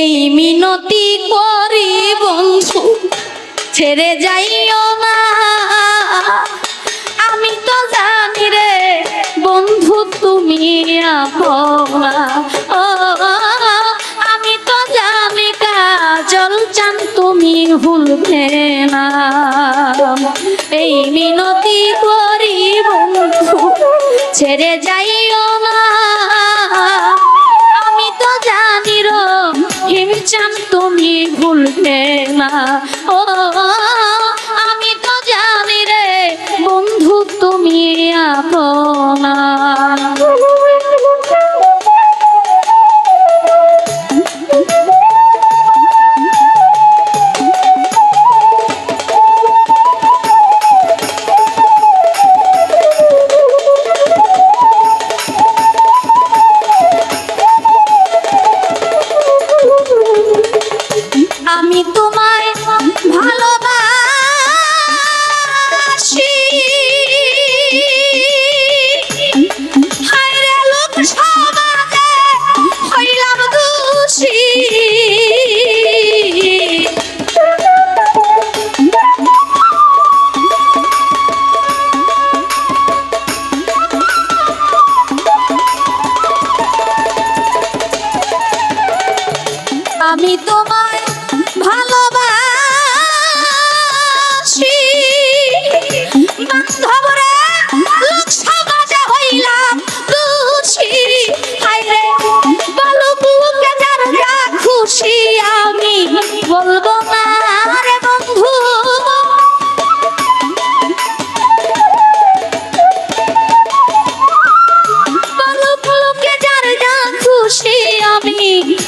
এই মিনতি করি বন্ধু, ছেড়ে যাইও না। আমি তো জানি রে বন্ধু, তুমি আপনা আমি তো জানি কাজল চান, তুমি ভুলবে না। এই মিনতি করি বন্ধু, ছেড়ে যাইও না। ভুলবে না ও আমি তো জানি রে বন্ধু তুমি আপনা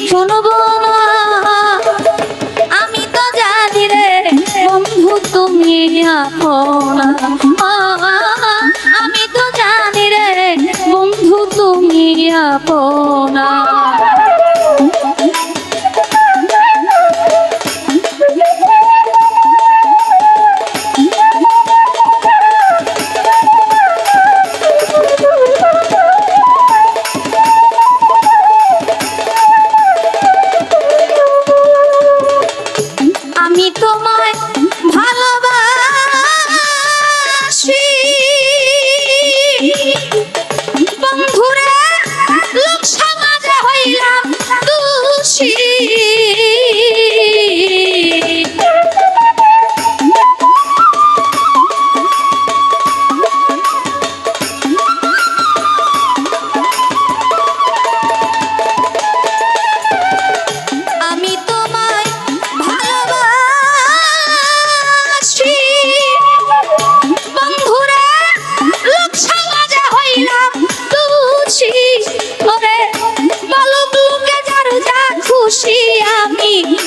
শুনব না। আমি তো জানি রে বন্ধু, তুমি আমি তো জানি রে বন্ধু, তুমি আপনা।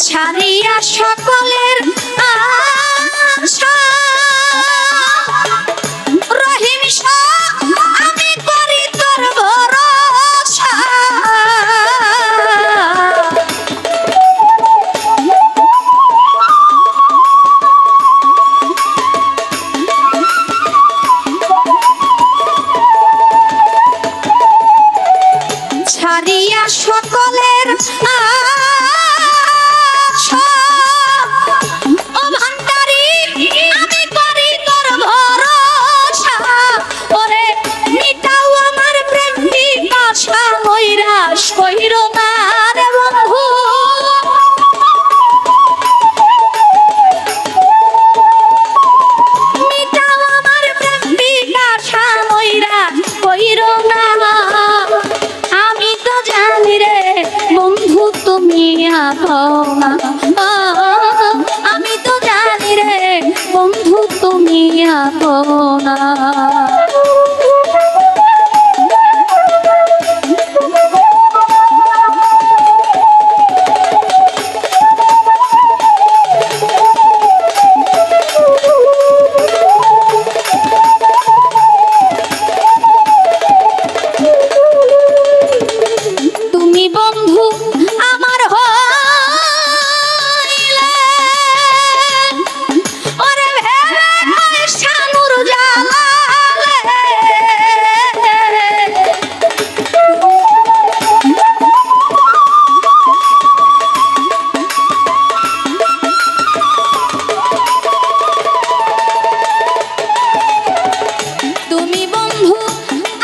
ছাড়িয়া সকলের তুমি আপনা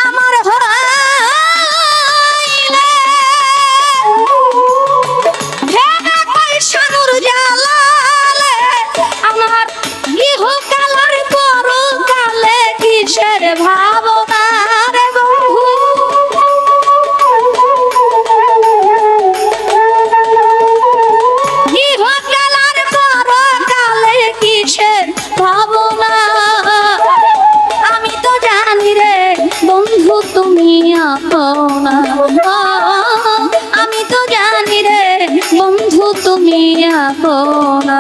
আমার হইলে ভেবে কই শানুর জালালে আমার ইহকালের ভাবনা আমি তো জানি রে বন্ধু তুমি আপনা।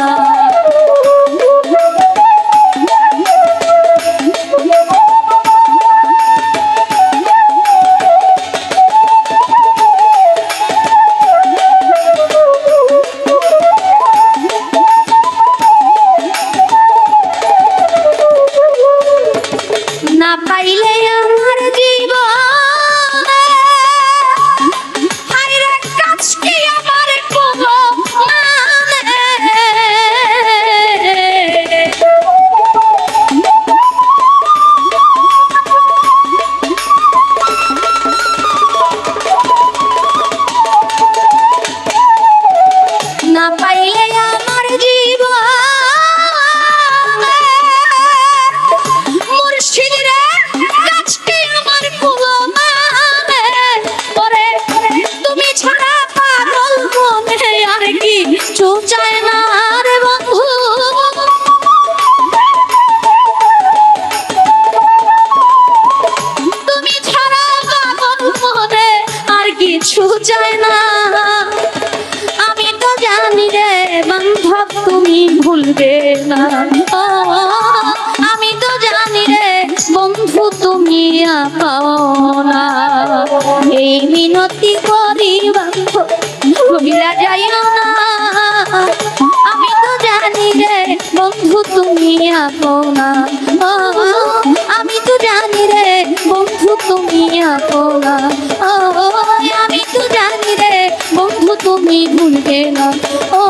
কি চায় না রে বন্ধু। তুমি ছাড়া পাগল মনে আর কিছু চায় না। আমি তো জানি রে বান্ধব তুমি ভুলবে না। আমি তো জানি রে বন্ধু, তুমি আপনা এই মিনতি করি বান্ধব ভুলিয়া যাইও না। আমি তো জানি রে, বন্ধু তুমি আপনা। আমি তো জানি রে, বন্ধু তুমি আপনা। আমি তো জানি রে, বন্ধু তুমি ভুলবে না। ও